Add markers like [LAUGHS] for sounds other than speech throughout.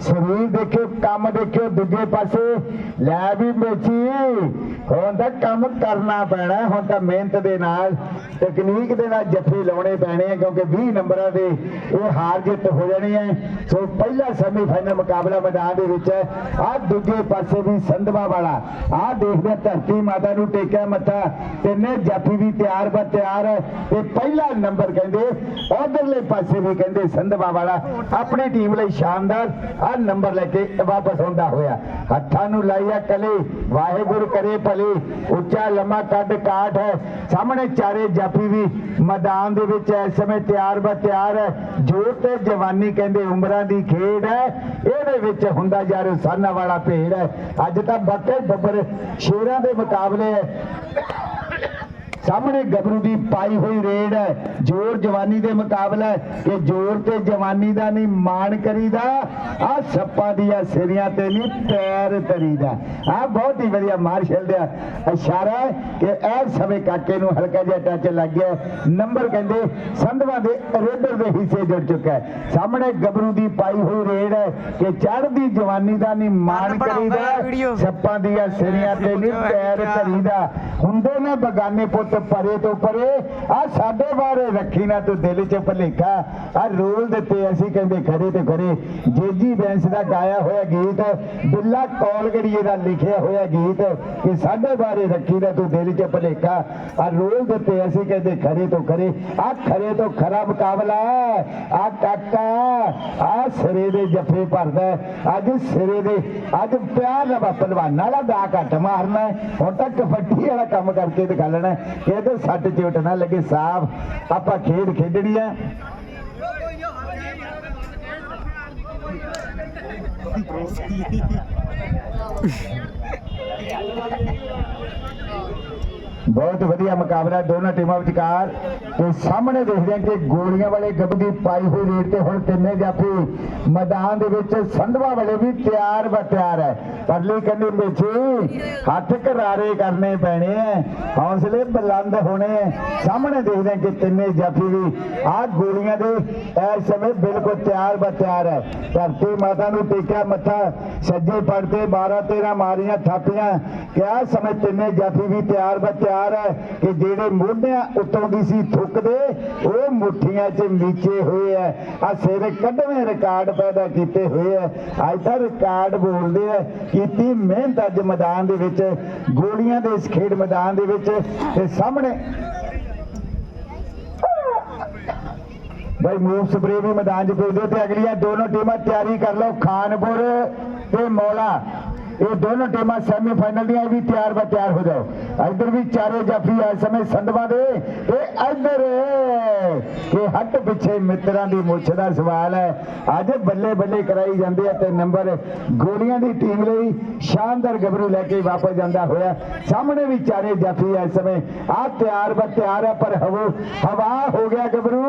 ਸਰੀਰ ਦੇਖਿਓ, ਕੰਮ ਦੇਖਿਓ, ਦੂਜੇ ਪਾਸੇ ਲੈ ਵੀ ਮੇਚੀ ਹੁਣ ਤਾਂ ਕੰਮ ਕਰਨਾ ਪੈਣਾ, ਹੁਣ ਤਾਂ ਮਿਹਨਤ ਦੇ ਨਾਲ ਟੈਕਨੀਕ ਦੇ ਨਾਲ ਜੱਫੇ ਲਾਉਣੇ ਪੈਣੇ ਆ, ਕਿਉਂਕਿ 20 ਨੰਬਰਾਂ ਦੇ ਇਹ ਹਾਰ ਜਿੱਤ ਹੋ ਜਾਣੀ ਹੈ ਸੋ ਪਹਿਲਾ ਸੈਮੀਫਾਈਨਲ ਮੁਕਾਬਲਾ ਮੈਦਾਨ ਦੇ ਵਿੱਚ ਹੈ। ਆ ਦੂਜੇ ਪਾਸੇ ਵੀ ਸੰਧਵਾ ਵਾਲਾ ਆ ਦੇਖਦੇ ਧਰਤੀ ਮਾਤਾ ਨੂੰ ਟੇਕਿਆ ਮੱਥਾ, ਤਿੰਨੇ ਜਾਫੀ ਵੀ ਤਿਆਰ ਬਾ ਤਿਆਰ ਹੈ। ਤੇ ਪਹਿਲਾ ਨੰਬਰ ਕਹਿੰਦੇ, ਉਧਰਲੇ ਪਾਸੇ ਵੀ ਕਹਿੰਦੇ ਸੰਧਵਾ ਵਾਲਾ, ਆਪਣੀ ਟੀਮ ਲਈ ਸ਼ਾਮ ਸ਼ਾਨਦਾਰ ਆ ਨੰਬਰ ਲੈ ਕੇ ਵਾਪਸ ਆਉਂਦਾ ਹੋਇਆ। ਹੱਥਾਂ ਨੂੰ ਲਾਈਆ ਕਲੇ, ਵਾਹਿਗੁਰੂ ਕਰੇ ਭਲੇ, ਉੱਚਾ ਲੰਮਾ ਕੱਦ ਕਾਠ ਹੈ। ਸਾਹਮਣੇ ਚਾਰੇ ਜਾਪੀ ਵੀ ਮੈਦਾਨ ਦੇ ਵਿੱਚ ਇਸ ਸਮੇਂ ਤਿਆਰ ਬਾ ਤਿਆਰ ਹੈ। ਜੋਰ ਤੇ ਜਵਾਨੀ ਕਹਿੰਦੇ ਉਮਰਾਂ ਦੀ ਖੇਡ ਹੈ। ਇਹਦੇ ਵਿੱਚ ਹੁੰਦਾ ਜਾ ਰਿਹਾ ਸਾਨਾ ਵਾਲਾ ਭੇੜ ਹੈ। ਅੱਜ ਤਾਂ ਬੱਕੇ ਬੱਬਰ ਸ਼ੇਰਾਂ ਦੇ ਮੁਕਾਬਲੇ ਹੈ। ਸਾਹਮਣੇ ਗੱਭਰੂ ਦੀ ਪਾਈ ਹੋਈ ਰੇਡ ਹੈ। ਜੋਰ ਜਵਾਨੀ ਦੇ ਮੁਕਾਬਲਾ ਕਿ ਜੋਰ ਤੇ ਜਵਾਨੀ ਦਾ ਨਹੀਂ ਮਾਣ ਕਰੀਦਾ। ਆ ਸੱਪਾਂ ਦੀਆਂ ਸਿਰੀਆਂ ਤੇ ਨਹੀਂ ਪੈਰ ਧਰੀਦਾ। ਆ ਬਹੁਤ ਹੀ ਵਧੀਆ ਮਾਰਸ਼ਲ ਦਾ ਇਸ਼ਾਰਾ ਕਿ ਇਹ ਸਮੇਂ ਕਾਕੇ ਨੂੰ ਹਲਕਾ ਜਿਹਾ ਟੱਚ ਲੱਗ ਗਿਆ। ਨੰਬਰ ਕਹਿੰਦੇ ਸੰਧਵਾ ਦੇ ਰੇਡਰ ਦੇ ਹਿੱਸੇ ਜੁੜ ਚੁੱਕਾ ਹੈ। ਸਾਹਮਣੇ ਗੱਭਰੂ ਦੀ ਪਾਈ ਹੋਈ ਰੇਡ ਹੈ ਕਿ ਚੜ੍ਹਦੀ ਜਵਾਨੀ ਦਾ ਨਹੀਂ ਮਾਣ ਕਰੀਦਾ। ਸੱਪਾਂ ਦੀਆਂ ਸਿਰੀਆਂ ਤੇ ਨਹੀਂ ਪੈਰ ਧਰੀਦਾ। ਹੁੰਦੇ ਨੇ ਬਗਾਨੇ ਪੁੱਤ ਪਰੇ ਤੋਂ ਪਰੇ, ਆ ਸਾਡੇ ਬਾਰੇ ਰੱਖੀ ਨਾ ਤੂੰ ਦਿਲ 'ਚ ਭਲੇਖਾ। ਆ ਰੋਲ ਦਿੱਤੇ ਅਸੀਂ ਕਹਿੰਦੇ ਖਰੇ ਤੇ ਖਰੇ। ਜੇਜੀ ਬੈਂਸ ਦਾ ਗਾਇਆ ਹੋਇਆ ਗੀਤ, ਬਿੱਲਾ ਕੌਲਗੜੀਏ ਦਾ ਲਿਖਿਆ ਹੋਇਆ ਗੀਤ, ਕਿ ਸਾਡੇ ਬਾਰੇ ਰੱਖੀ ਨਾ ਤੂੰ ਦਿਲ 'ਚ ਭਲੇਖਾ। ਆ ਰੋਲ ਦਿੱਤੇ ਅਸੀਂ ਕਹਿੰਦੇ ਖਰੇ ਤੋਂ ਖਰੇ। ਆ ਖਰੇ ਤੋਂ ਖਰਾ ਮੁਕਾਬਲਾ ਆ ਕਾਕਾ, ਆ ਸਿਰੇ ਦੇ ਜੱਫੇ ਭਰਦਾ ਅੱਜ ਸਿਰੇ ਦੇ, ਅੱਜ ਪਿਆਰ ਦਾ ਪਹਿਲਵਾਨਾਂ ਵਾਲਾ ਦਾ ਘੱਟ ਮਾਰਨਾ ਹੁਣ ਤਾਂ ਕਬੱਡੀ ਵਾਲਾ ਕੰਮ ਕਰਕੇ ਦਿਖਾ ਲੈਣਾ ਕਿ ਇਹਦੇ ਸੱਟ ਚੋਟ ਨਾ ਲੱਗੇ ਸਾਫ਼ ਆਪਾਂ ਖੇਡ ਖੇਡਣੀ ਹੈ [LAUGHS] ਬਹੁਤ ਵਧੀਆ ਮੁਕਾਬਲਾ ਦੋਨਾਂ ਟੀਮਾਂ ਵਿਚਕਾਰ ਤੇ ਸਾਹਮਣੇ ਦੇਖਦੇ ਹਾਂ ਕਿ ਗੋਲੀਆਂ ਵਾਲੇ ਗੱਬਦੀ ਪਾਈ ਹੋਈ ਰੇਡ ਤੇ ਹੁਣ ਤਿੰਨੇ ਜਾਫੀ ਮੈਦਾਨ ਦੇ ਵਿੱਚ ਸੰਧਵਾ ਵਾਲੇ ਵੀ ਤਿਆਰ ਬਤਿਆਰ ਹੈ। ਪਰਲੀ ਕੰਨੀ ਮੇਚੀ ਹੱਥ ਕਰਾਰੇ ਕਰਨੇ ਪੈਣੇ ਐ ਹੌਸਲੇ ਬੁਲੰਦ ਹੋਣੇ ਐ ਸਾਹਮਣੇ ਦੇਖਦੇ ਹਾਂ ਕਿ ਤਿੰਨੇ ਜਾਫੀ ਵੀ ਆਹ ਗੋਲੀਆਂ ਦੇ ਇਸ ਸਮੇਂ ਬਿਲਕੁਲ ਤਿਆਰ ਬਤਿਆਰ ਹੈ। ਧਰਤੀ ਮਾਤਾ ਨੂੰ ਟੇਕਿਆ ਮੱਥਾ, ਸੱਜੇ ਪੜ ਤੇ 12 13 ਮਾਰੀਆਂ ਥਾਪੀਆਂ। ਕਿਆ ਸਮੇਂ ਤਿੰਨੇ ਜਾਫੀ ਵੀ ਤਿਆਰ ਬਤਿਆਰ ਹੈ ਕਿ ਜਿਹੜੇ ਮੋਢਿਆਂ ਉੱਤੋਂ ਦੀ ਸੀ ਥੁੱਕਦੇ, ਉਹ ਮੁੱਠੀਆਂ 'ਚ ਨੀਚੇ ਹੋਏ ਐ ਆ ਸਿਰ ਕੱਢਵੇਂ ਰਿਕਾਰਡ ਪੈਦਾ ਕੀਤੇ ਹੋਏ ਐ ਅੱਜ ਤਾਂ ਰਿਕਾਰਡ ਬੋਲਦੇ ਐ ਕੀਤੀ ਮਿਹਨਤ ਅੱਜ ਮੈਦਾਨ ਦੇ ਵਿੱਚ, ਗੋਲੀਆਂ ਦੇ ਇਸ ਖੇਡ ਮੈਦਾਨ ਦੇ ਵਿੱਚ, ਤੇ ਸਾਹਮਣੇ ਭਾਈ ਮੂਵ ਸਪਰੇ ਵੀ ਮੈਦਾਨ 'ਚ ਭੇਜ ਤੇ ਅਗਲੀਆਂ ਦੋਨੋਂ ਟੀਮਾਂ ਤਿਆਰੀ ਕਰ ਲਓ। ਖਾਨਪੁਰ ਤੇ ਮੌਲਾ। ਇਹ ਦੋਨੋਂ ਟੀਮਾਂ ਸੈਮੀਫਾਈਨਲ ਦੀਆਂ ਵੀ ਤਿਆਰ ਬਾ ਤਿਆਰ ਹੋ ਜਾਓ। ਇੱਧਰ ਵੀ ਚਾਰੇ ਜਾਫੀ ਇਸ ਸਮੇਂ ਸੰਧਵਾ ਦੇ ਤੇ ਇੱਧਰ ਇਹ ਹੱਟ ਪਿੱਛੇ ਮਿੱਤਰਾਂ ਦੀ ਮੁੱਛ ਦਾ ਸਵਾਲ ਹੈ। ਅੱਜ ਬੱਲੇ ਬੱਲੇ ਕਰਾਈ ਜਾਂਦੇ ਆ ਤੇ ਨੰਬਰ ਗੋਲੀਆਂ ਦੀ ਟੀਮ ਲਈ ਸ਼ਾਨਦਾਰ ਗੱਭਰੂ ਲੈ ਕੇ ਵਾਪਸ ਜਾਂਦਾ ਹੋਇਆ। ਸਾਹਮਣੇ ਵੀ ਚਾਰੇ ਜਾਫੀ ਇਸ ਸਮੇਂ ਆ ਤਿਆਰ ਬਾ ਤਿਆਰ ਹੈ ਪਰ ਹਵੋ ਹਵਾ ਹੋ ਗਿਆ ਗੱਭਰੂ।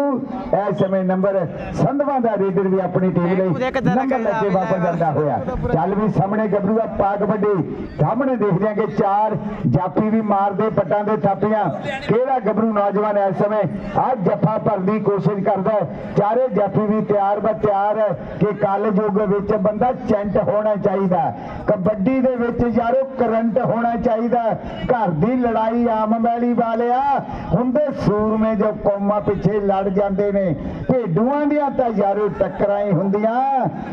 ਇਸ ਸਮੇਂ ਨੰਬਰ ਸੰਧਵਾ ਦਾ ਰੇਡਰ ਵੀ ਆਪਣੀ ਟੀਮ ਲਈ ਨੰਬਰ ਲੈ ਕੇ ਵਾਪਸ ਜਾਂਦਾ ਹੋਇਆ। ਚੱਲ ਵੀ ਸਾਹਮਣੇ ਗੱਭਰੂ ਦਾ ਪਾਕ ਵੱਡੀ ਸਾਹਮਣੇ ਦੇਖਦੇ ਹਾਂ ਕਿ ਚਾਰ ਜਾਫੀ ਵੀ ਮਾਰਦੇ, ਪੱਟਾਂ ਦੇ ਥਾਪੀਆਂ। ਕਿਹੜਾ ਗੱਭਰੂ ਨੌਜਵਾਨ ਇਸ ਸਮੇਂ ਆ ਜੱਫਾ ਭਰਨ ਦੀ ਕੋਸ਼ਿਸ਼ ਕਰਦਾ ਚਾਰੇ ਜਾਫੀ ਵੀ ਤਿਆਰ ਬਾ ਤਿਆਰ ਹੈ ਕਿ ਕੱਲ ਯੁੱਗ ਵਿੱਚ ਬੰਦਾ ਚੈਂਟ ਹੋਣਾ ਚਾਹੀਦਾ ਕਬੱਡੀ ਦੇ ਵਿੱਚ ਯਾਰੋ ਕਰੰਟ ਹੋਣਾ ਚਾਹੀਦਾ ਘਰ ਦੀ ਲੜਾਈ ਆਮ ਮੈਲੀ ਵਾਲਿਆ, ਹੁੰਦੇ ਸੂਰਮੇ ਜੋ ਕੌਮਾਂ ਪਿੱਛੇ ਲੜ ਜਾਂਦੇ ਨੇ। ਭੇਡੂਆਂ ਦੀਆਂ ਤਾਂ ਯਾਰੋ ਟੱਕਰਾਂ ਹੀ ਹੁੰਦੀਆਂ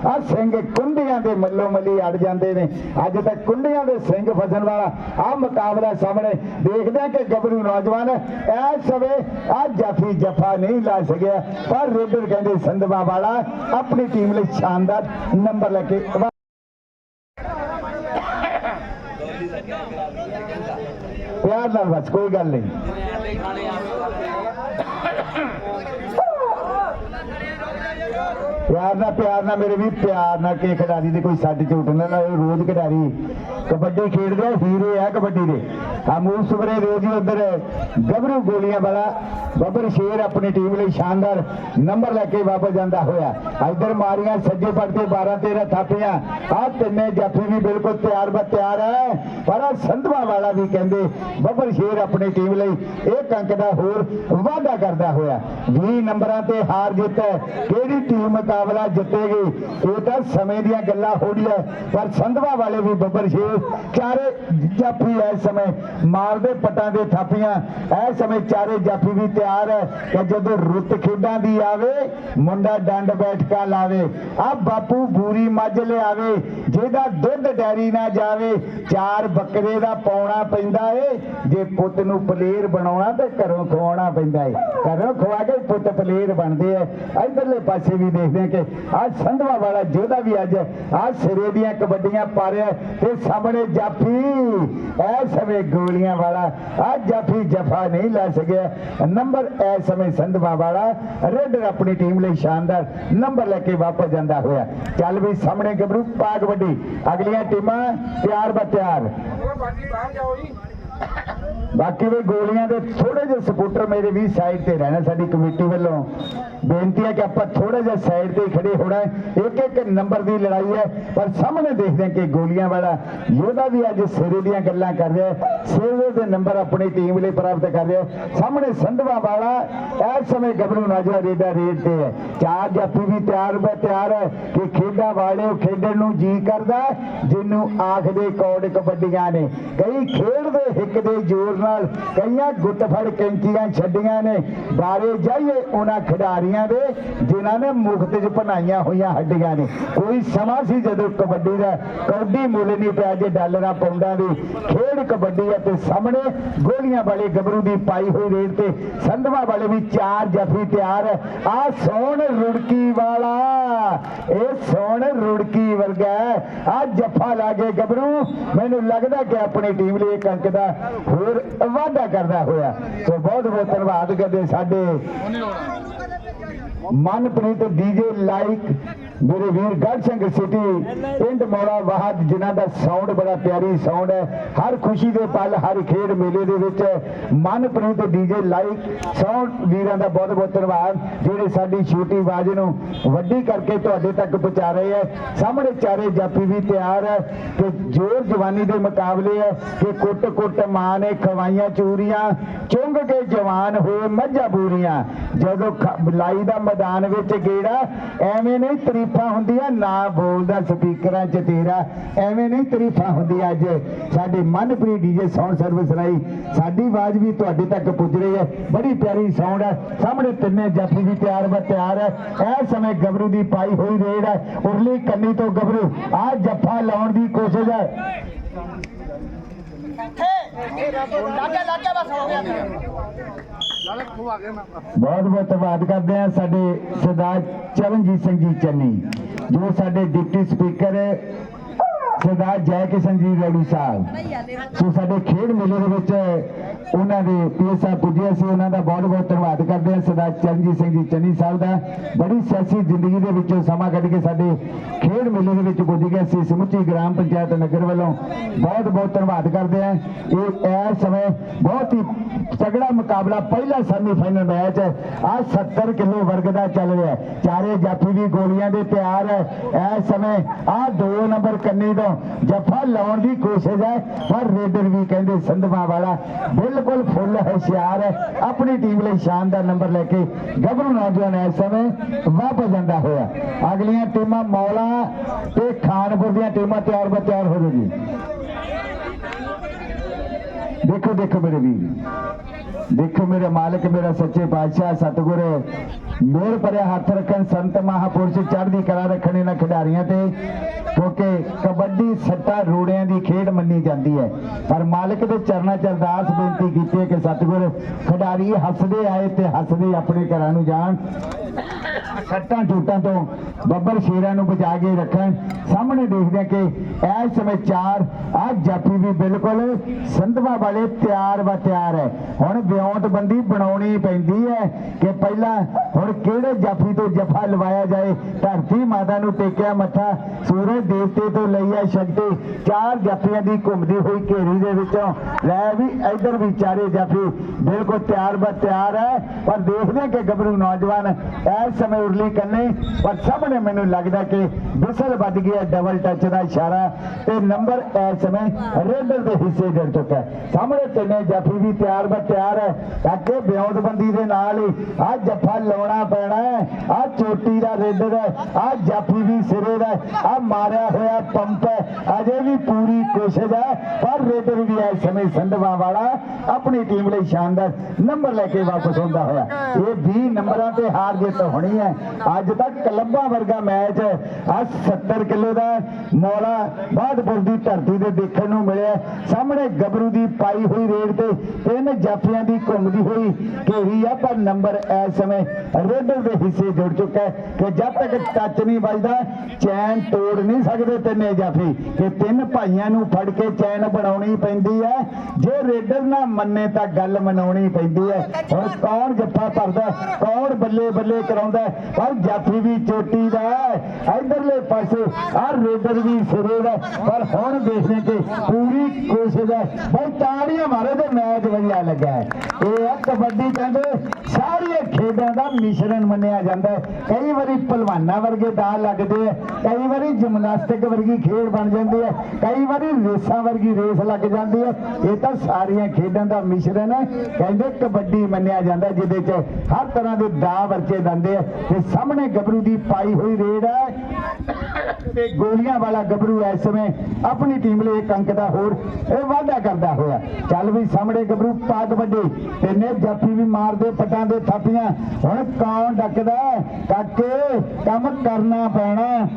ਆ ਸਿੰਘ ਕੁੰਡੀਆਂ ਦੇ ਮੱਲੋ ਮੱਲੀ ਅੜ ਜਾਂਦੇ ਨੇ। ਅੱਜ ਤੱਕ ਕੁੰਡੀਆਂ ਦੇ ਸਿੰਘ ਫਸਣ ਵਾਲਾ ਆ ਮੁਕਾਬਲਾ ਸਾਹਮਣੇ ਦੇਖਦੇ ਹਾਂ ਕਿ ਗੱਭਰੂ ਨੌਜਵਾਨ ਐ ਸਵੇ ਆ ਜਾਫੀ ਜਫਾ ਨਹੀਂ ਲਾ ਸਕਿਆ, ਪਰ ਰੇਡਰ ਕਹਿੰਦੇ ਸੰਧਵਾ ਵਾਲਾ ਆਪਣੀ ਟੀਮ ਲਈ ਸ਼ਾਨਦਾਰ ਨੰਬਰ ਲੈ ਕੇ ਪਿਆਰ ਨਾਲ ਬਸ, ਕੋਈ ਗੱਲ ਨਹੀਂ। ਪਿਆਰ ਨਾਲ ਪਿਆਰ ਨਾਲ ਮੇਰੇ ਵੀ, ਪਿਆਰ ਨਾਲ ਕੇ ਖਿਡਾਰੀ ਦੇ ਕੋਈ ਸੱਟ ਝੂਟ ਨਾ ਲਾਏ, ਰੋਜ਼ ਖਿਡਾਰੀ ਕਬੱਡੀ ਖੇਡਦੇ ਹੀਰੇ ਆ ਕਬੱਡੀ ਦੇ। ਆ ਮੂੰਹ ਸੁਬਰੇ ਰੋਜ਼ ਹੀ ਉਧਰ, ਗੱਭਰੂ ਗੋਲੀਆਂ ਵਾਲਾ ਬੱਬਰ ਸ਼ੇਰ ਆਪਣੀ ਟੀਮ ਲਈ ਸ਼ਾਨਦਾਰ ਨੰਬਰ ਲੈ ਕੇ ਵਾਪਸ ਜਾਂਦਾ ਹੋਇਆ। ਇੱਧਰ ਮਾਰੀਆਂ ਸੱਜੇ ਪੜ ਤੇ 12 13 ਥਾਪੀਆਂ। ਆ ਤਿੰਨੇ ਜਾਫੀ ਵੀ ਬਿਲਕੁਲ ਤਿਆਰ ਬਾ ਤਿਆਰ ਹੈ ਪਰ ਆ ਸੰਧਵਾ ਵਾਲਾ ਵੀ ਕਹਿੰਦੇ ਬੱਬਰ ਸ਼ੇਰ ਆਪਣੀ ਟੀਮ ਲਈ ਇਹ ਕੰਕ ਦਾ ਹੋਰ ਵਾਅਦਾ ਕਰਦਾ ਹੋਇਆ। 20 ਨੰਬਰਾਂ ਤੇ ਹਾਰ ਜਿੱਤ ਕਿਹੜੀ ਟੀਮ ਦਾ ਮੁਕਾਬਲਾ ਜਿੱਤੇਗੀ। ਇਹ ਤਾਂ ਸਮੇਂ ਦੀਆਂ ਗੱਲਾਂ ਹੋੜੀਆਂ ਪਰ ਸੰਧਵਾ ਵਾਲੇ ਵੀ ਬੱਬਰ ਸ਼ੇਰ ਚਾਰੇ ਜਾਫੀ ਇਸ ਸਮੇਂ। ਮਾਰਦੇ ਪਟਾਂ ਦੇ ਥਾਪੀਆਂ। ਇਸ ਸਮੇਂ ਚਾਰੇ ਜਾਫੀ ਵੀ ਤਿਆਰ ਹੈ ਕਿ ਜਦੋਂ ਰੁੱਤ ਖੇਡਾਂ ਦੀ ਆਵੇ, ਮੁੰਡਾ ਡੰਡ ਬੈਠਕਾ ਲਾਵੇ। ਆ ਬਾਪੂ ਬੂਰੀ ਮੱਝ ਲਿਆਵੇ, ਜਿਹਦਾ ਦੁੱਧ ਡੈਰੀ ਨਾ ਜਾਵੇ। ਚਾਰ ਬੱਕਰੇ ਦਾ ਪਾਉਣਾ ਪੈਂਦਾ ਏ। ਜੇ ਪੁੱਤ ਨੂੰ ਪਲੇਰ ਬਣਾਉਣਾ ਤੇ ਘਰੋਂ ਖਵਾਉਣਾ ਪੈਂਦਾ ਏ। ਘਰੋਂ ਖਵਾ ਕੇ ਪੁੱਤ ਪਲੇਰ ਬਣਦੇ ਆ ਇਧਰਲੇ ਪਾਸੇ ਵੀ ਦੇਖਦੇ ਕਿ। ਆ ਸੰਧਵਾ ਵਾਲਾ ਜਿਹਦਾ ਵੀ ਅੱਜ ਆ ਸਿਰੇ ਦੀਆਂ ਕਬੱਡੀਆਂ ਪਾ ਰਿਹਾ ਤੇ ਸਾਹਮਣੇ ਜਾਫੀ। ਐ ਸਮੇਂ ਗੋਲੀਆਂ ਵਾਲਾ ਆ ਜਾਫੀ ਜਫਾ ਨਹੀਂ ਲੈ ਸਕਿਆ। ਨੰਬਰ ਐ ਸਮੇਂ ਸੰਧਵਾ ਵਾਲਾ ਰੇਡਰ ਆਪਣੀ ਟੀਮ ਲਈ ਸ਼ਾਨਦਾਰ ਨੰਬਰ ਲੈ ਕੇ ਵਾਪਸ ਜਾਂਦਾ ਹੋਇਆ। ਚੱਲ ਵੀ ਸਾਹਮਣੇ ਗੱਭਰੂ, ਪਾ ਕਬੱਡੀ। ਅਗਲੀਆਂ ਟੀਮਾਂ ਤਿਆਰ ਬਾ ਤਿਆਰ। ਬਾਕੀ ਵੀ ਗੋਲੀਆਂ ਦੇ ਥੋੜੇ ਜਿਹੇ ਸਪੋਰਟਰ ਮੇਰੇ ਵੀ ਸਾਈਡ ਤੇ ਰਹਿਣਾ ਸਾਡੀ ਕਮੇਟੀ ਵੱਲੋਂ। ਬੇਨਤੀ ਹੈ ਕਿ ਆਪਾਂ ਥੋੜੇ ਜਿਹਾ ਸਾਈਡ ਤੇ ਖੜੇ ਹੋਣਾ ਇੱਕ ਇੱਕ ਨੰਬਰ ਦੀ ਲੜਾਈ ਹੈ, ਪਰ ਸਾਹਮਣੇ ਦੇਖਦੇ ਹਾਂ ਕਿ ਗੋਲੀਆਂ ਵਾਲਾ ਯੋਧਾ ਵੀ ਅੱਜ ਸਿਰੇ ਦੀਆਂ ਗੱਲਾਂ ਕਰ ਰਿਹਾ ਸਿਰੇ ਦੇ ਨੰਬਰ ਆਪਣੀ ਟੀਮ ਲਈ ਪ੍ਰਾਪਤ ਕਰ ਰਿਹਾ ਸਾਹਮਣੇ ਸੰਧਵਾ ਵਾਲਾ, ਇਸ ਸਮੇਂ ਗੱਭਰੂ ਨਾਜਵਾ ਰੇਡਾ ਰੇਡ ਤੇ ਹੈ। ਚਾਰ ਜਾਫੀ ਵੀ ਤਿਆਰ ਬੈ ਤਿਆਰ ਹੈ ਕਿ ਖੇਡਾਂ ਵਾਲੇ ਖੇਡਣ ਨੂੰ ਜੀ ਕਰਦਾ ਜਿਹਨੂੰ ਆਖਦੇ ਕੌੜ ਕਬੱਡੀਆਂ ਨੇ। ਕਈ ਖੇਡ ਦੇ ਹਿੱਕ ਦੇ ਜ਼ੋਰ ਨਾਲ ਕਈਆਂ ਗੁੱਟ ਫੜ ਕੈਂਚੀਆਂ ਛੱਡੀਆਂ ਨੇ। ਬਾਰੇ ਜਾਈਏ ਉਹਨਾਂ ਖਿਡਾਰੀਆਂ ਦੇ, ਜਿਨ੍ਹਾਂ ਨੇ ਮੁਖਤ 'ਚ ਬਣਾਈਆਂ ਹੋਈਆਂ ਹੱਡੀਆਂ ਨੇ। ਕੋਈ ਸਮਾਂ ਸੀ ਜਦੋਂ ਕਬੱਡੀ ਦਾ ਕੌਡੀ ਮੁੱਲ ਨਹੀਂ ਪਿਆ ਜੇ ਡਾਲਰਾਂ ਪੌਂਡਾਂ ਦੀ। ਖੇਡ ਕਬੱਡੀ ਹੈ ਸਾਹਮਣੇ ਗੋਲੀਆਂ ਵਾਲੇ ਗੱਭਰੂ ਦੀ ਪਾਈ ਹੋਈ ਰੇਡ ਤੇ ਸੰਧਵਾ ਵਾਲੇ ਵੀ ਚਾਰ ਜਫੀ ਤਿਆਰ ਹੈ ਆ ਸੋਹਣ ਰੁੜਕੀ ਵਾਲਾ। ਇਹ ਸੋਹਣ ਰੁੜਕੀ ਵਰਗਾ ਆ ਜੱਫਾ ਲਾ ਕੇ ਗੱਭਰੂ, ਮੈਨੂੰ ਲੱਗਦਾ ਕਿ ਆਪਣੀ ਟੀਮ ਲਈ ਇੱਕ ਅੰਕ ਦਾ ਹੋਰ ਵਾਅਦਾ ਕਰਦਾ ਹੋਇਆ। ਸੋ ਬਹੁਤ ਬਹੁਤ ਧੰਨਵਾਦ ਕਰਦੇ ਸਾਡੇ ਮਨਪ੍ਰੀਤ ਡੀਜੇ ਲਾਈਕ ਮੇਰੇ ਵੀਰ ਗੜ ਸਿੰਘ ਸਿਟੀ, ਪਿੰਡ ਮੌਲਾ ਵਾਹਦ, ਜਿਨ੍ਹਾਂ ਦਾ ਸਾਊਂਡ ਬੜਾ ਪਿਆਰੀ ਸਾਊਂਡ ਹੈ। ਹਰ ਖੁਸ਼ੀ ਦੇ ਪਲ, ਹਰ ਖੇਡ ਮੇਲੇ ਦੇ ਵਿੱਚ ਮਨਪ੍ਰੀਤ ਡੀਜੇ ਲਾਈਕ ਸਾਊਂਡ ਵੀਰਾਂ ਦਾ ਬਹੁਤ ਬਹੁਤ ਧੰਨਵਾਦ, ਜਿਹੜੇ ਸਾਡੀ ਛੋਟੀ ਆਵਾਜ਼ ਨੂੰ ਵੱਡੀ ਕਰਕੇ ਤੁਹਾਡੇ ਤੱਕ ਪਹੁੰਚਾ ਰਹੇ ਹੈ। ਸਾਹਮਣੇ ਚਾਰੇ ਜਾਪੀ ਵੀ ਤਿਆਰ ਹੈ ਕਿ ਜੋਰ ਜਵਾਨੀ ਦੇ ਮੁਕਾਬਲੇ ਹੈ ਕਿ ਕੁੱਟ ਕੁੱਟ ਮਾਂ ਨੇ ਖਵਾਈਆਂ ਚੂਰੀਆਂ ਚੁੰਗ ਕੇ ਜਵਾਨ ਹੋਏ ਮੱਝਾਂ ਬੂਰੀਆਂ। ਜਦੋਂ ਲਾਈ ਦਾ ਮੈਦਾਨ ਵਿੱਚ ਗੇੜਾ, ਐਵੇਂ ਨਹੀਂ ਤਰੀ ਤਾਰੀਫਾਂ ਹੁੰਦੀਆਂ, ਨਾ ਬੋਲਦਾ ਸਪੀਕਰਾਂ 'ਚ ਤੇਰਾ ਐਵੇਂ ਨਹੀਂ ਤਾਰੀਫਾਂ ਹੁੰਦੀਆਂ ਅੱਜ। ਸਾਡੇ ਮਨਪ੍ਰੀਤ ਡੀਜੇ ਸਾਊਂਡ ਸਰਵਿਸ ਰਾਈ ਸਾਡੀ ਆਵਾਜ਼ ਵੀ ਤੁਹਾਡੇ ਤੱਕ ਪੁੱਜ ਰਹੀ ਹੈ। ਬੜੀ ਪਿਆਰੀ ਸਾਊਂਡ ਹੈ। ਸਾਹਮਣੇ ਤਿੰਨੇ ਜਾਫੀ ਵੀ ਤਿਆਰ ਬਾ ਤਿਆਰ ਹੈ। ਇਹ ਸਮੇਂ ਗੱਭਰੂ ਦੀ ਪਾਈ ਹੋਈ ਰੇਡ ਹੈ। ਉਰਲੀ ਕੰਨੀ ਤੋਂ ਗੱਭਰੂ। ਆ ਜੱਫਾ ਲਾਉਣ ਦੀ ਕੋਸ਼ਿਸ਼ ਹੈ। ਲਾਗੇ ਲਾਗੇ ਬਸ ਹੋ ਗਿਆ। ਬਹੁਤ ਬਹੁਤ ਧੰਨਵਾਦ ਕਰਦੇ ਹਾਂ ਸਾਡੇ ਸਰਦਾਰ ਚਰਨਜੀਤ ਸਿੰਘ ਜੀ ਚੰਨੀ, ਜੋ ਸਾਡੇ ਡਿਪਟੀ ਸਪੀਕਰ ਸਰਦਾਰ ਜੈ ਕਿਸ਼ਨ ਜੀ ਰੈਡੀ ਸਾਹਿਬ। ਸੋ ਸਾਡੇ ਖੇਡ ਮੇਲੇ ਦੇ ਵਿੱਚ ਉਹਨਾਂ ਦੇ ਪੀਐਸ ਸਾਹਿਬ ਪੁੱਜੇ ਸੀ ਉਹਨਾਂ ਦਾ ਬਹੁਤ ਬਹੁਤ ਧੰਨਵਾਦ ਕਰਦੇ ਹਾਂ ਸਰਦਾਰ ਚਰਨਜੀਤ ਸਿੰਘ ਜੀ ਚੰਨੀ ਸਾਹਿਬ ਦਾ। ਬੜੀ ਸਿਆਸੀ ਜ਼ਿੰਦਗੀ ਦੇ ਵਿੱਚੋਂ ਸਮਾਂ ਕੱਢ ਕੇ ਸਾਡੇ ਖੇਡ ਮੇਲੇ ਦੇ ਵਿੱਚ ਪੁੱਜ ਗਏ ਸੀ ਸਮੁੱਚੀ ਗ੍ਰਾਮ ਪੰਚਾਇਤ ਨਗਰ ਵੱਲੋਂ ਬਹੁਤ ਬਹੁਤ ਧੰਨਵਾਦ ਕਰਦੇ ਹਾਂ। ਇਹ ਇਸ ਸਮੇਂ ਬਹੁਤ ਹੀ ਤਗੜਾ ਮੁਕਾਬਲਾ ਪਹਿਲਾ ਸੈਮੀਫਾਈਨਲ ਮੈਚ ਹੈ ਆ 70 ਕਿਲੋ ਵਰਗ ਦਾ ਚੱਲ ਰਿਹਾ। ਚਾਰੇ ਜਾਫੀ ਦੀ ਗੋਲੀਆਂ ਦੇ ਤਿਆਰ ਹੈ ਇਸ ਸਮੇਂ ਆ 2 ਨੰਬਰ ਕੰਨੀ ਦਾ ਜੱਫਾ ਲਾਉਣ ਦੀ ਕੋਸ਼ਿਸ਼ ਹੈ, ਪਰ ਰੇਡਰ ਵੀ ਕਹਿੰਦੇ ਸੰਧਵਾ ਵਾਲਾ ਬਿਲਕੁਲ ਫੁੱਲ ਹੁਸ਼ਿਆਰ ਹੈ। ਆਪਣੀ ਟੀਮ ਲਈ ਸ਼ਾਨਦਾਰ ਨੰਬਰ ਲੈ ਕੇ ਗੱਭਰੂ ਨੌਜਵਾਨ ਇਸ ਸਮੇਂ ਵਾਪਸ ਜਾਂਦਾ ਹੋਇਆ। ਅਗਲੀਆਂ ਟੀਮਾਂ ਮੌਲਾ ਤੇ ਖਾਨਪੁਰ ਦੀਆਂ ਟੀਮਾਂ ਤਿਆਰ ਬਰ ਤਿਆਰ ਹੋ ਜੀ। ਦੇਖੋ ਦੇਖੋ ਮੇਰੇ ਵੀਰ। ਦੇਖੋ ਮੇਰੇ ਮਾਲਕ, ਮੇਰਾ ਸੱਚੇ ਪਾਤਸ਼ਾਹ, ਸਤਿਗੁਰ, ਮੇਰ ਭਰਿਆ ਹੱਥ ਰੱਖਣ ਸੰਤ ਮਹਾਪੁਰਸ਼ ਚੜ੍ਹਦੀ ਕਲਾ ਰੱਖਣ ਇਹਨਾਂ ਖਿਡਾਰੀਆਂ ਤੇ, ਕਿਉਂਕਿ ਕਬੱਡੀ ਸੱਟਾ ਰੋੜਿਆਂ ਦੀ ਖੇਡ ਮੰਨੀ ਜਾਂਦੀ ਹੈ। ਪਰ ਮਾਲਕ ਦੇ ਚਰਨਾਂ 'ਚ ਅਰਦਾਸ ਬੇਨਤੀ ਕੀਤੀ ਹੈ ਕਿ ਸਤਿਗੁਰ ਖਿਡਾਰੀ ਹੱਸਦੇ ਆਏ ਤੇ ਹੱਸਦੇ ਆਪਣੇ ਘਰਾਂ ਨੂੰ ਜਾਣ। ਸੱਟਾਂ ਚੋਟਾਂ ਤੋਂ ਬੱਬਰ ਸ਼ੇਰਾਂ ਨੂੰ ਬਚਾ ਕੇ ਰੱਖਣ। ਸਾਹਮਣੇ ਦੇਖਦੇ ਹਾਂ ਕਿ ਇਸ ਸਮੇਂ ਚਾਰ, ਆ ਜਾਫੀ ਵੀ ਬਿਲਕੁਲ ਸੰਧਵਾ ਵਾਲੇ ਤਿਆਰ ਵਾ ਤਿਆਰ ਹੈ। ਹੁਣ ਵਿਉਂਤ ਬਣਾਉਣੀ ਪੈਂਦੀ ਹੈ ਕਿ ਪਹਿਲਾਂ ਹੁਣ ਕਿਹੜੇ ਜਾਫੀ ਤੋਂ ਜਫਾ ਲਵਾਇਆ ਜਾਏ। ਧਰਤੀ ਮਾਤਾ ਨੂੰ ਟੇਕਿਆ ਮੱਥਾ, ਸੂਰਜ ਦੇਵਤੇ ਤੋਂ ਲਈਆ ਸ਼ਕਤੀ। ਚਾਰ ਜਾਫੀਆਂ ਦੀ ਘੁੰਮਦੀ ਹੋਈ ਘੇਰੀ ਦੇ ਵਿੱਚੋਂ ਲੈ ਵੀ ਇਧਰ ਵੀ ਚਾਰੇ ਜਾਫੀ ਬਿਲਕੁਲ ਤਿਆਰ ਬਾ ਤਿਆਰ ਹੈ। ਪਰ ਦੇਖਦੇ ਹਾਂ ਕਿ ਗੱਭਰੂ ਨੌਜਵਾਨ ਇਸ ਸਮੇਂ ਮੁਰਲੀ ਕੰਨੇ ਪਰ ਸਾਹਮਣੇ ਮੈਨੂੰ ਲੱਗਦਾ ਕਿ ਵਿਸਲ ਵੱਜ ਗਿਆ ਡਬਲ ਟੱਚ ਦਾ ਇਸ਼ਾਰਾ ਤੇ ਨੰਬਰ ਇਸ ਸਮੇਂ ਰੇਡਰ ਦੇ ਹਿੱਸੇ ਜੜ ਚੁੱਕਾ ਸਾਹਮਣੇ ਤਿੰਨੇ ਜਾਫੀ ਵੀ ਤਿਆਰ ਬਰ ਤਿਆਰ ਹੈ। ਕਾਕੇ ਬਿਉਂਤਬੰਦੀ ਦੇ ਨਾਲ ਹੀ ਆ ਜੱਫਾ ਲਾਉਣਾ ਪੈਣਾ ਹੈ। ਆ ਚੋਟੀ ਦਾ ਰੇਡਰ ਹੈ। ਆ ਜਾਫੀ ਵੀ ਸਿਰੇ ਦਾ ਆ ਮਾਰਿਆ ਹੋਇਆ ਪੰਪ ਹੈ। ਅਜੇ ਵੀ ਪੂਰੀ ਕੋਸ਼ਿਸ਼ ਹੈ। ਪਰ ਰੇਡਰ ਵੀ ਇਸ ਸਮੇਂ ਸੰਧਵਾ ਵਾਲਾ ਆਪਣੀ ਟੀਮ ਲਈ ਸ਼ਾਨਦਾਰ ਨੰਬਰ ਲੈ ਕੇ ਵਾਪਸ ਆਉਂਦਾ ਹੋਇਆ। ਇਹ 20 ਨੰਬਰਾਂ ਤੇ ਹਾਰ ਜਿੱਤ ਹੋਣੀ ਹੈ। ਅੱਜ ਤੱਕ ਕਲੱਬਾਂ ਵਰਗਾ ਮੈਚ ਆ 70 ਕਿਲੋ ਦਾ ਮੌਲਾ ਬਾਦਪੁਰ ਦੀ ਧਰਤੀ ਤੇ ਦੇਖਣ ਨੂੰ ਮਿਲਿਆ। ਸਾਹਮਣੇ ਗੱਭਰੂ ਦੀ ਪਾਈ ਹੋਈ ਰੇਡ ਤੇ ਤਿੰਨ ਜਾਫੀਆਂ ਦੀ ਘੁੰਮਦੀ ਹੋਈ ਘੇਰੀ ਆ, ਪਰ ਨੰਬਰ ਇਸ ਸਮੇਂ ਰੇਡਰ ਦੇ ਹਿੱਸੇ ਜੁੜ ਚੁੱਕਾ ਹੈ ਕਿ ਜਦ ਤੱਕ ਟੱਚ ਨਹੀਂ ਵੱਜਦਾ, ਚੈਨ ਤੋੜ ਨਹੀਂ ਸਕਦੇ ਤਿੰਨੇ ਜਾਫੀ ਕਿ ਤਿੰਨ ਭਾਈਆਂ ਨੂੰ ਫੜ ਕੇ ਚੈਨ ਬਣਾਉਣੀ ਪੈਂਦੀ ਹੈ। ਜੇ ਰੇਡਰ ਨਾ ਮੰਨੇ ਤਾਂ ਗੱਲ ਮਨਾਉਣੀ ਪੈਂਦੀ ਹੈ। ਹੁਣ ਕੌਣ ਜੱਫਾ ਭਰਦਾ, ਕੌਣ ਬੱਲੇ ਬੱਲੇ ਕਰਾਉਂਦਾ ਪਰ ਜਾਫੀ ਵੀ ਚੋਟੀ ਦਾ ਹੈ, ਇਧਰਲੇ ਪਾਸੇ ਆ ਰੇਡਰ ਵੀ ਸਿਰੇ ਦਾ ਪਰ ਹੁਣ ਦੇਖਦੇ ਕਿ ਪੂਰੀ ਕੋਸ਼ਿਸ਼ ਹੈ। ਬਈ ਤਾੜੀਆਂ ਮਾਰੇ ਤੇ ਮੈਚ ਵਧੀਆ ਲੱਗਾ ਇਹ ਆ ਕਬੱਡੀ ਕਹਿੰਦੇ, ਸਾਰੀਆਂ ਖੇਡਾਂ ਦਾ ਮਿਸ਼ਰਣ ਮੰਨਿਆ ਜਾਂਦਾ ਕਈ ਵਾਰੀ ਪਹਿਲਵਾਨਾਂ ਵਰਗੇ ਦਾ ਲੱਗਦੇ ਆ ਕਈ ਵਾਰੀ ਜਿਮਨਾਸਟਿਕ ਵਰਗੀ ਖੇਡ ਬਣ ਜਾਂਦੀ ਹੈ, ਕਈ ਵਾਰੀ ਰੇਸਾਂ ਵਰਗੀ ਰੇਸ ਲੱਗ ਜਾਂਦੀ ਹੈ। ਇਹ ਤਾਂ ਸਾਰੀਆਂ ਖੇਡਾਂ ਦਾ ਮਿਸ਼ਰਣ ਹੈ। ਕਹਿੰਦੇ ਕਬੱਡੀ ਮੰਨਿਆ ਜਾਂਦਾ, ਜਿਹਦੇ 'ਚ ਹਰ ਤਰ੍ਹਾਂ ਦੇ ਦਾ ਵਰਚੇ ਦੰਦੇ ਆ। ਤੇ ਸਾਹਮਣੇ ਗੱਭਰੂ ਦੀ ਪਾਈ ਹੋਈ ਰੇਡ ਹੈ ਤੇ ਗੋਲੀਆਂ ਵਾਲਾ ਗੱਭਰੂ ਇਸ ਸਮੇਂ ਆਪਣੀ ਟੀਮ ਲਈ ਇੱਕ ਅੰਕ ਦਾ ਹੋਰ ਇਹ ਵਾਅਦਾ ਕਰਦਾ ਹੋਇਆ। ਚੱਲ ਵੀ ਸਾਹਮਣੇ ਗੱਭਰੂ ਪਾਗ ਵੱਡੇ ਤੇ ਨੇ ਜਾਫੀ ਵੀ ਮਾਰਦੇ ਪਟਾਂ ਦੇ ਥਾਪੀਆਂ। ਹੁਣ ਕੌਣ ਡੱਕਦਾ? ਕਾਕੇ, ਕੰਮ ਕਰਨਾ ਪੈਣਾ।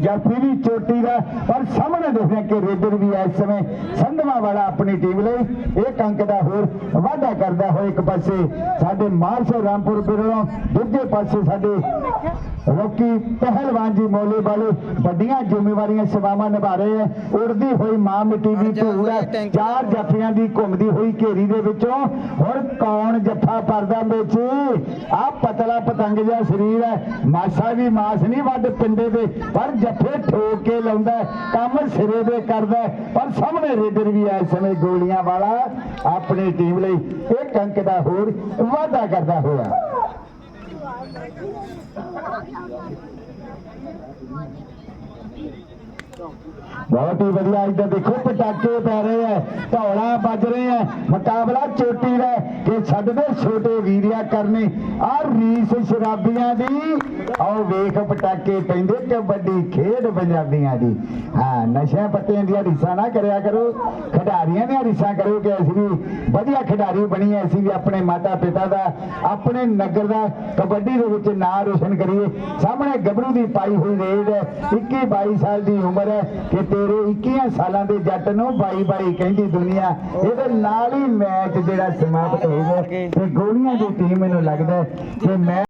ਜਾਫੀ ਵੀ ਚੋਟੀ ਦਾ ਪਰ ਸਾਹਮਣੇ ਦੇਖਿਆ ਕਿ ਰੇਡਰ ਵੀ ਇਸ ਸਮੇਂ ਸੰਧਵਾ ਵਾਲਾ ਆਪਣੀ ਟੀਮ ਲਈ ਇੱਕ ਅੰਕ ਦਾ ਹੋਰ ਵਾਅਦਾ ਕਰਦਾ ਹੋਇਆ। ਇੱਕ ਪਾਸੇ ਸਾਡੇ ਮਾਰਸ਼ਲ ਰਾਮਪੁਰ ਬਿਰੋਂ ਦੂਜੇ ਪਾਸੇ ਸਾਡੇ ਰੋਕੀ ਪਹਿਲਵਾਨ ਜੀ ਮੋਲੇ ਵਾਲੇ ਵੱਡੀਆਂ ਜ਼ਿੰਮੇਵਾਰੀਆਂ ਸੇਵਾਵਾਂ ਨਿਭਾ ਰਹੇ ਹੈ ਉੜਦੀ ਹੋਈ ਮਾਂ ਮਿੱਟੀ ਦੀ ਧੂੜ ਚਾਰ ਜੱਫੀਆਂ ਦੀ ਘੁੰਮਦੀ ਹੋਈ ਘੇਰੀ ਦੇ ਵਿੱਚੋਂ ਹੁਣ ਕੌਣ ਜੱਫਾ ਪਰਦਾ ਵਿੱਚ? ਆ ਪਤਲਾ ਪਤੰਗ ਜਿਹਾ ਸਰੀਰ ਹੈ ਮਾਸਾ ਵੀ ਮਾਸ ਨਹੀਂ ਵੱਡ ਪਿੰਡੇ ਦੇ। ਪਰ ਜੱਫੇ ਠੋਕ ਕੇ ਲਾਉਂਦਾ ਕੰਮ ਸਿਰੇ ਦੇ ਕਰਦਾ ਪਰ ਸਾਹਮਣੇ ਰੇਡਰ ਵੀ ਇਸ ਸਮੇਂ ਗੋਲੀਆਂ ਵਾਲਾ ਆਪਣੀ ਟੀਮ ਲਈ ਇੱਕ ਅੰਕ ਦਾ ਹੋਰ ਵਾਅਦਾ ਕਰਦਾ ਹੋਇਆ। ਬਹੁਤ ਹੀ ਵਧੀਆ, ਇੱਧਰ ਦੇਖੋ ਪਟਾਕੇ ਪੈ ਰਹੇ ਐ ਧੌਲਾ ਵੱਜ ਰਹੇ ਐ ਮੁਕਾਬਲਾ ਚੋਟੀ ਦਾ ਕਿ ਛੱਡਦੇ ਛੋਟੇ ਵੀਰਿਆ ਕਰਨੇ, ਆ ਰੀਸ ਸ਼ਰਾਬੀਆਂ ਦੀ। ਆਓ ਵੇਖ ਪਟਾਕੇ ਪੈਂਦੇ ਕਬੱਡੀ ਖੇਡ ਪੰਜਾਬੀਆਂ ਦੀ। ਹਾਂ, ਨਸ਼ਿਆਂ ਪੱਤਿਆਂ ਦੀਆਂ ਰੀਸਾਂ ਨਾ ਕਰਿਆ ਕਰੋ, ਖਿਡਾਰੀਆਂ ਦੀਆਂ ਰੀਸਾਂ ਕਰੋ ਕਿ ਅਸੀਂ ਵੀ ਵਧੀਆ ਖਿਡਾਰੀ ਬਣੀਏ, ਅਸੀਂ ਵੀ ਆਪਣੇ ਮਾਤਾ ਪਿਤਾ ਦਾ, ਆਪਣੇ ਨਗਰ ਦਾ ਕਬੱਡੀ ਦੇ ਵਿੱਚ ਨਾਂ ਰੋਸ਼ਨ ਕਰੀਏ। ਸਾਹਮਣੇ ਗੱਭਰੂ ਦੀ ਪਾਈ ਹੋਈ ਰੇਡ ਹੈ 21 22 ਸਾਲ ਦੀ ਉਮਰ ਹੈ ਕਿ ਤੇਰੇ 21 ਸਾਲਾਂ ਦੇ ਜੱਟ ਨੂੰ 22 22 ਕਹਿੰਦੀ ਦੁਨੀਆ, ਇਹਦੇ ਨਾਲ ਹੀ ਮੈਚ ਜਿਹੜਾ ਸਮਾਪਤ ਹੋ ਗਿਆ ਤੇ ਗੋਲੀਆਂ ਦੀ ਟੀਮ ਮੈਨੂੰ ਲੱਗਦਾ ਕਿ ਮੈਂ